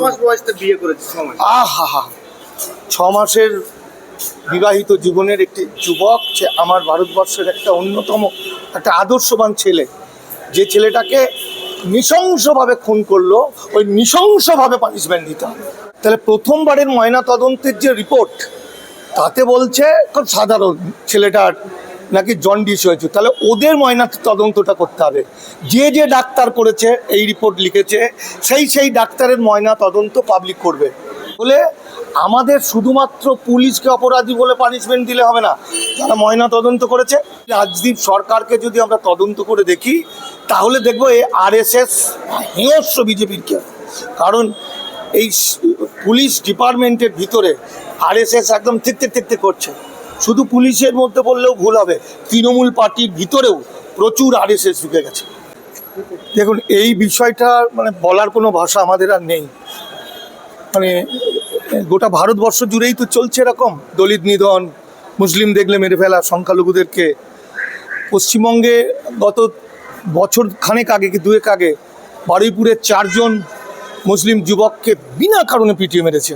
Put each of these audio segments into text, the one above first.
মাস ছ মাসের বিবাহিত জীবনের একটি যুবক, সে আমার ভারতবর্ষের একটা অন্যতম, একটা আদর্শবান ছেলে। যে ছেলেটাকে নৃশংসভাবে খুন করল, ওই নৃশংসভাবে পানিশমেন্ট দিতে হবে। তাহলে প্রথমবারের ময়না তদন্তের যে রিপোর্ট তাতে বলছে খুব সাধারণ ছেলেটার নাকি জন্ডিস হয়েছে? তাহলে ওদের ময়না তদন্তটা করতে হবে। যে যে ডাক্তার করেছে, এই রিপোর্ট লিখেছে, সেই সেই ডাক্তারের ময়না তদন্ত পাবলিক করবে। বলে আমাদের শুধুমাত্র পুলিশকে অপরাধী বলে পানিশমেন্ট দিলে হবে না। যারা ময়না তদন্ত করেছে রাজদীপ সরকারকে যদি আমরা তদন্ত করে দেখি, তাহলে দেখব এই আরএসএস হিংস্র বিজেপির কেউ। কারণ এই পুলিশ ডিপার্টমেন্টের ভিতরে আরএসএস একদম ঠিকতে ঠিকতে করছে। শুধু পুলিশের মধ্যে বললেও ভুল হবে। তৃণমূল পার্টির ভিতরেও প্রচুর আর আরএসএস ঢুকে গেছে। দেখুন, এই বিষয়টা মানে বলার কোনো ভাষা আমাদের আর নেই। মানে গোটা ভারতবর্ষ জুড়েই তো চলছে এরকম দলিত নিধন, মুসলিম দেখলে মেরে ফেলা, সংখ্যালঘুদেরকে। পশ্চিমবঙ্গে গত বছর খানেক আগে কি দুয়েক আগে, বারুইপুরের চারজন মুসলিম যুবককে বিনা কারণে পিটিয়ে মেরেছে।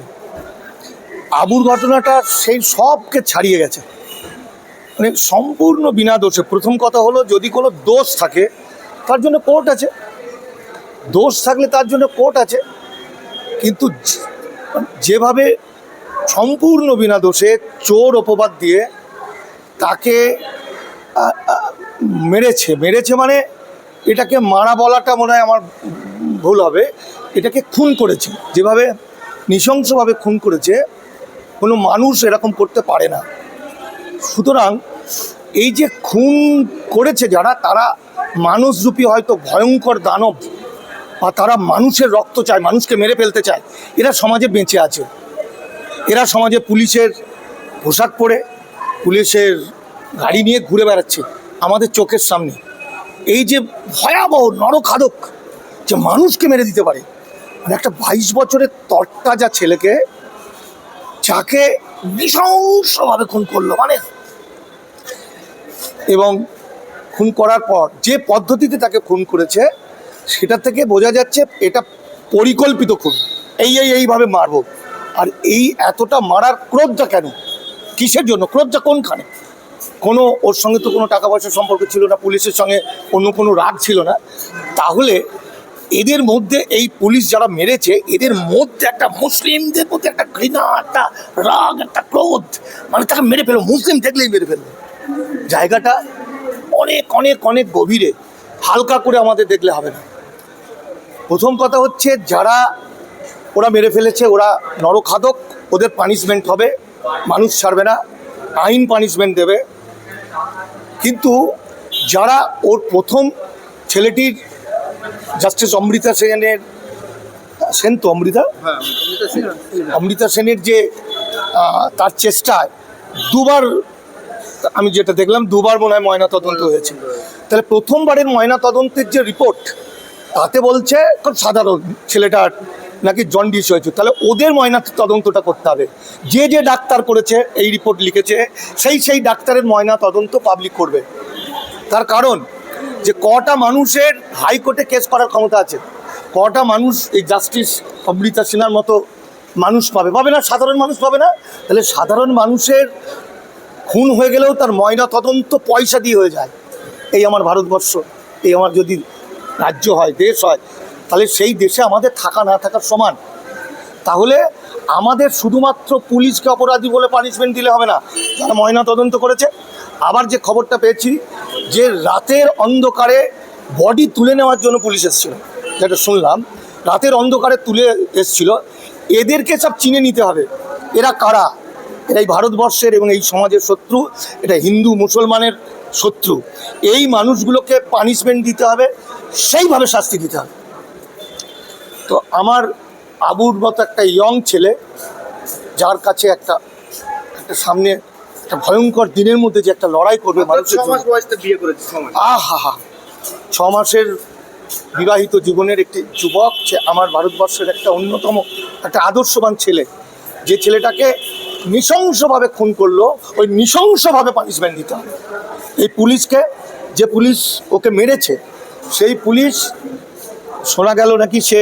আবুর ঘটনাটা সেই সবকে ছাড়িয়ে গেছে। মানে সম্পূর্ণ বিনা দোষে। প্রথম কথা হলো, যদি কোনো দোষ থাকে, তার জন্য কোর্ট আছে। দোষ থাকলে তার জন্য কোর্ট আছে। কিন্তু যেভাবে সম্পূর্ণ বিনা দোষে চোর অপবাদ দিয়ে তাকে মেরেছে। মেরেছে মানে এটাকে মারা বলাটা মনে হয় আমার ভুল হবে। এটাকে খুন করেছে। যেভাবে নৃশংসভাবে খুন করেছে কোনো মানুষ এরকম করতে পারে না। সুতরাং এই যে খুন করেছে যারা, তারা মানুষরূপী হয়তো ভয়ঙ্কর দানব বা তারা মানুষের রক্ত চায়, মানুষকে মেরে ফেলতে চায়। এরা সমাজে বেঁচে আছে। এরা সমাজে পুলিশের পোশাক পরে, পুলিশের গাড়ি নিয়ে ঘুরে বেড়াচ্ছে আমাদের চোখের সামনে। এই যে ভয়াবহ নরখাদক যে মানুষকে মেরে দিতে পারে। মানে একটা বাইশ বছরের তরতাজা ছেলেকে যাকে নৃশংসভাবে খুন করল মানে? এবং খুন করার পর যে পদ্ধতিতে তাকে খুন করেছে, সেটা থেকে বোঝা যাচ্ছে এটা পরিকল্পিত খুন। এই এই, এইভাবে মারবো। আর এই এতটা মারার ক্রোধটা কেন? কিসের জন্য? ক্রোধটা কোনখানে? কোনো, ওর সঙ্গে তো কোনো টাকা পয়সার সম্পর্ক ছিল না, পুলিশের সঙ্গে অন্য কোনো রাগ ছিল না। তাহলে এদের মধ্যে এই পুলিশ যারা মেরেছে, এদের মধ্যে একটা মুসলিমদের মধ্যে একটা ঘৃণা, একটা রাগ, একটা ক্রোধ মানে তাকে মেরে ফেলো মুসলিম দেখলেই মেরে ফেলবে। জায়গাটা অনেক অনেক অনেক গভীরে, হালকা করে আমাদের দেখলে হবে না। প্রথম কথা হচ্ছে যারা ওরা মেরে ফেলেছে, ওরা নরখাদক, ওদের পানিশমেন্ট হবে, মানুষ ছাড়বে না, আইন পানিশমেন্ট দেবে। কিন্তু যারা ওর প্রথম ছেলেটির জাস্টিস অমৃতা সেনের সেন তো অমৃতা? হ্যাঁ। অমৃতা সেনের যে তার চেষ্টায় দুবার আমি যেটা দেখলাম দুবার মনে হয় ময়না তদন্ত হয়েছে। তাহলে প্রথমবারের ময়না তদন্তের যে রিপোর্ট তাতে বলছে খুব সাধারণ ছেলেটার নাকি জন্ডিস হয়েছে তাহলে ওদের ময়না তদন্তটা করতে হবে। যে যে ডাক্তার করেছে এই রিপোর্ট লিখেছে সেই সেই ডাক্তারের ময়না তদন্ত পাবলিক করবে। তার কারণ যে কটা মানুষের হাইকোর্টে কেস করার ক্ষমতা আছে, কটা মানুষ এই জাস্টিস অমৃতা সিনহার মতো মানুষ পাবে? পাবে না, সাধারণ মানুষ পাবে না? তাহলে সাধারণ মানুষের খুন হয়ে গেলেও তার ময়না তদন্ত পয়সা দিয়ে হয়ে যায়। এই আমার ভারতবর্ষ, এই আমার যদি রাজ্য হয়, দেশ হয়, তাহলে সেই দেশে আমাদের থাকা না থাকার সমান। তাহলে আমাদের শুধুমাত্র পুলিশকে অপরাধী বলে পানিশমেন্ট দিলে হবে না। যারা ময়না তদন্ত করেছে, আবার যে খবরটা পেয়েছি যে রাতের অন্ধকারে বডি তুলে নেওয়ার জন্য পুলিশ এসেছিল। যেটা শুনলাম। রাতের অন্ধকারে তুলে এসেছিল। এদেরকে সব চিনে নিতে হবে। এরা কারা? এরা এই ভারতবর্ষের এবং এই সমাজের শত্রু। এটা হিন্দু, মুসলমানের শত্রু। এই মানুষগুলোকে পানিশমেন্ট দিতে হবে। সেইভাবে শাস্তি দিতে হবে। তো আমার আবুর মতো একটা ইয়ং ছেলে, যার কাছে একটা একটা সামনে একটা ভয়ঙ্কর দিনের মধ্যে যে একটা লড়াই করবে মানুষের আহা ছ মাসের বিবাহিত জীবনের একটি যুবক সে আমার ভারতবর্ষের একটা অন্যতম একটা আদর্শবান ছেলে। যে ছেলেটাকে নৃশংসভাবে খুন করল ওই নৃশংসভাবে পানিশমেন্ট দিতে হবে। এই পুলিশকে যে পুলিশ ওকে মেরেছে সেই পুলিশ শোনা গেল নাকি সে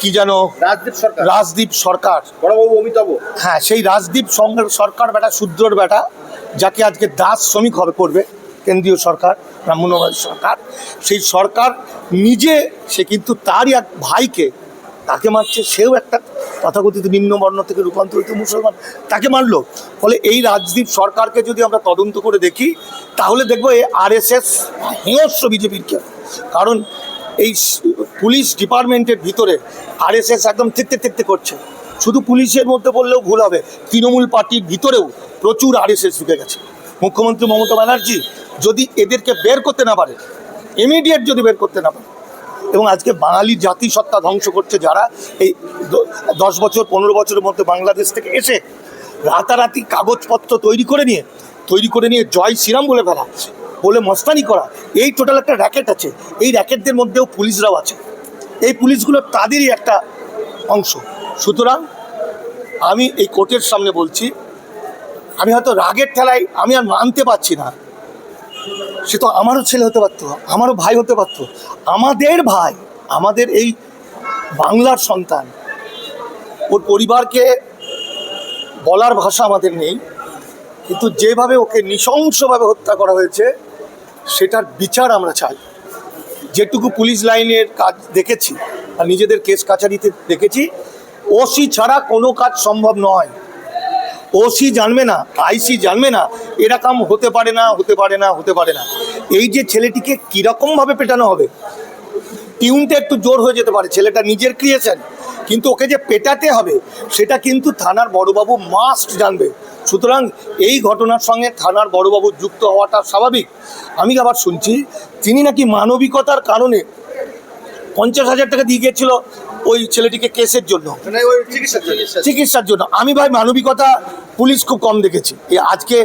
কি যেন? রাজদীপ সরকার। রাজদীপ সরকার। বড়বাবু অমিতাভ। হ্যাঁ সেই রাজদীপ সরকার বেটা শূদ্রর বেটা যাকে আজকে দাস শ্রমিক হবে করবে কেন্দ্রীয় সরকার ব্রাহ্মণবাদী সরকার। সেই সরকার নিজে সে কিন্তু তারই এক ভাইকে তাকে মারছে সেও একটা তথাকথিত নিম্নবর্ণ থেকে রূপান্তরিত মুসলমান তাকে মারলো। ফলে এই রাজদীপ সরকারকে যদি আমরা তদন্ত করে দেখি তাহলে দেখব এই আরএসএস হিংস্র বিজেপির কেউ। কারণ এই পুলিশ ডিপার্টমেন্টের ভিতরে আরএসএস একদম তেকতে তেকতে করছে। শুধু পুলিশের মধ্যে বললেও ভুল হবে। তৃণমূল পার্টির ভিতরেও প্রচুর আরএসএস ঢুকে গেছে। মুখ্যমন্ত্রী মমতা ব্যানার্জি যদি এদেরকে বের করতে না পারে ইমিডিয়েট যদি বের করতে না পারে, এবং আজকে বাঙালি জাতিসত্তা ধ্বংস করছে যারা, এই দশ বছর, পনেরো বছরের মধ্যে বাংলাদেশ থেকে এসে রাতারাতি কাগজপত্র তৈরি করে নিয়ে, তৈরি করে নিয়ে জয় শ্রীরাম বলে ফেলা বলে মস্তানি করা, এই টোটাল একটা র্যাকেট আছে। এই র্যাকেটদের মধ্যেও পুলিশরাও আছে। এই পুলিশগুলো তাদেরই একটা অংশ। সুতরাং আমি এই কোর্টের সামনে বলছি, আমি হয়তো রাগের ঠেলায় আমি আর মানতে পারছি না। সে তো আমারও ছেলে হতে পারতো, আমারও ভাই হতে পারতো। আমাদের ভাই, আমাদের এই বাংলার সন্তান, ওর পরিবারকে বলার ভাষা আমাদের নেই। কিন্তু যেভাবে ওকে নৃশংসভাবে হত্যা করা হয়েছে সেটার বিচার আমরা চাই। যেটুকু পুলিশ লাইনের কাজ দেখেছি আর নিজেদের কেস কাছারিতে দেখেছি, ওসি ছাড়া কোনো কাজ সম্ভব নয়। ওসি জানবে না, আইসি জানবে না, এরকম হতে পারে না, হতে পারে না, হতে পারে না। এই যে ছেলেটিকে কীরকমভাবে পেটানো হবে? টিউনটা একটু জোর হয়ে যেতে পারে, ছেলেটা নিজের ক্রিয়েছেন কিন্তু ওকে যে পেটাতে হবে, সেটা কিন্তু থানার বড়বাবু মাস্ট জানবে। সুতরাং এই ঘটনার সঙ্গে থানার বড়বাবু যুক্ত হওয়াটা স্বাভাবিক। আমি আবার শুনছি? তিনি নাকি মানবিকতার কারণে পঞ্চাশ হাজার টাকা দিয়ে গিয়েছিল ওই ছেলেটিকে কেসের জন্য। মানে চিকিৎসার জন্য। আমি ভাই মানবিকতা পুলিশ খুব কম দেখেছি। আজকে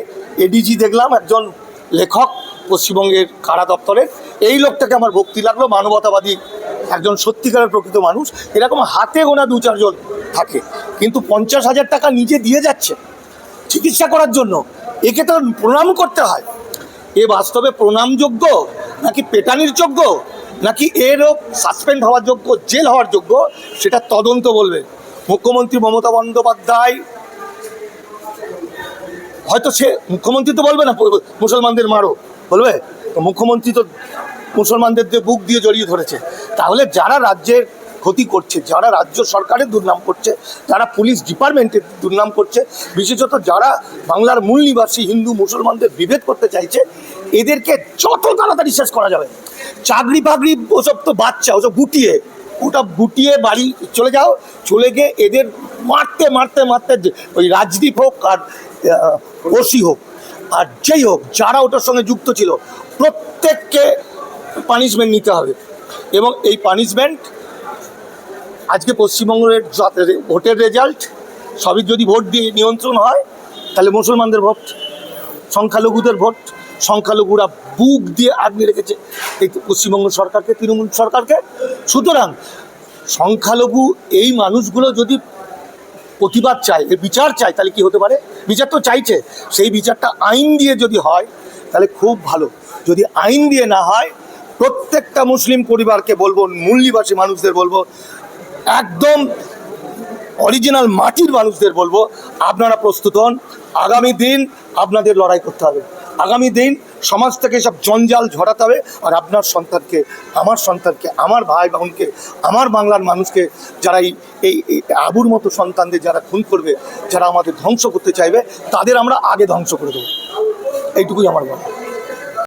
এডিজি দেখলাম একজন লেখক পশ্চিমবঙ্গের কারা দপ্তরের। এই লোকটাকে আমার ভক্তি লাগল মানবতাবাদী একজন সত্যিকারের প্রকৃত মানুষ। এরকম হাতে গোনা দু চারজন থাকে। কিন্তু পঞ্চাশ হাজার টাকা নিজে দিয়ে যাচ্ছে। চিকিৎসা করার জন্য? একে তো প্রণাম করতে হয়। এ বাস্তবে প্রণামযোগ্য নাকি পেটানির যোগ্য? নাকি এরও সাসপেন্ড হওয়ার যোগ্য, জেল হওয়ার যোগ্য? সেটা তদন্ত বলবে মুখ্যমন্ত্রী মমতা বন্দ্যোপাধ্যায়। হয়তো সে মুখ্যমন্ত্রী তো বলবে না মুসলমানদের মারো। বলবে? মুখ্যমন্ত্রী তো মুসলমানদের বুক দিয়ে জড়িয়ে ধরেছে। তাহলে যারা রাজ্যের ক্ষতি করছে, যারা রাজ্য সরকারের দুর্নাম করছে, যারা পুলিশ ডিপার্টমেন্টের দুর্নাম করছে, বিশেষত যারা বাংলার মূল নিবাসী হিন্দু মুসলমানদের বিভেদ করতে চাইছে, এদেরকে যত তাড়াতাড়ি শেষ করা যাবে। চাকরি বাকরি ওসব তো বাচ্চা, ওসব গুটিয়ে, ওটা গুটিয়ে বাড়ি চলে যাও, চলে গিয়ে এদের মারতে মারতে মারতে ওই রাজদীপ হোক আর ওসি হোক, আর যেই হোক, যারা ওটার সঙ্গে যুক্ত ছিল, প্রত্যেককে পানিশমেন্ট নিতে হবে। এবং এই পানিশমেন্ট আজকে পশ্চিমবঙ্গের ভোটের রেজাল্ট সবই যদি ভোট দিয়ে নিয়ন্ত্রণ হয়, তাহলে মুসলমানদের ভোট, সংখ্যালঘুদের ভোট, সংখ্যালঘুরা বুক দিয়ে আগলে রেখেছে এই পশ্চিমবঙ্গ সরকারকে, তৃণমূল সরকারকে। সুতরাং সংখ্যালঘু এই মানুষগুলো যদি প্রতিবাদ চায় বিচার চায়, তাহলে কি হতে পারে? বিচার তো চাইছে। সেই বিচারটা আইন দিয়ে যদি হয়, তাহলে খুব ভালো। যদি আইন দিয়ে না হয়, প্রত্যেকটা মুসলিম পরিবারকে বলব, মূল নিবাসী মানুষদের বলব একদম অরিজিনাল মাটির মানুষদের বলব, আপনারা প্রস্তুত হন। আগামী দিন আপনাদের লড়াই করতে হবে। আগামী দিন সমাজ থেকে সব জঞ্জাল ঝরাতে হবে আর আপনার সন্তানকে, আমার সন্তানকে, আমার ভাই বোনকে, আমার বাংলার মানুষকে যারা এই আবুর মতো সন্তানদের যারা খুন করবে, যারা আমাদের ধ্বংস করতে চাইবে, তাদের আমরা আগে ধ্বংস করে দেবো। এইটুকুই আমার বলা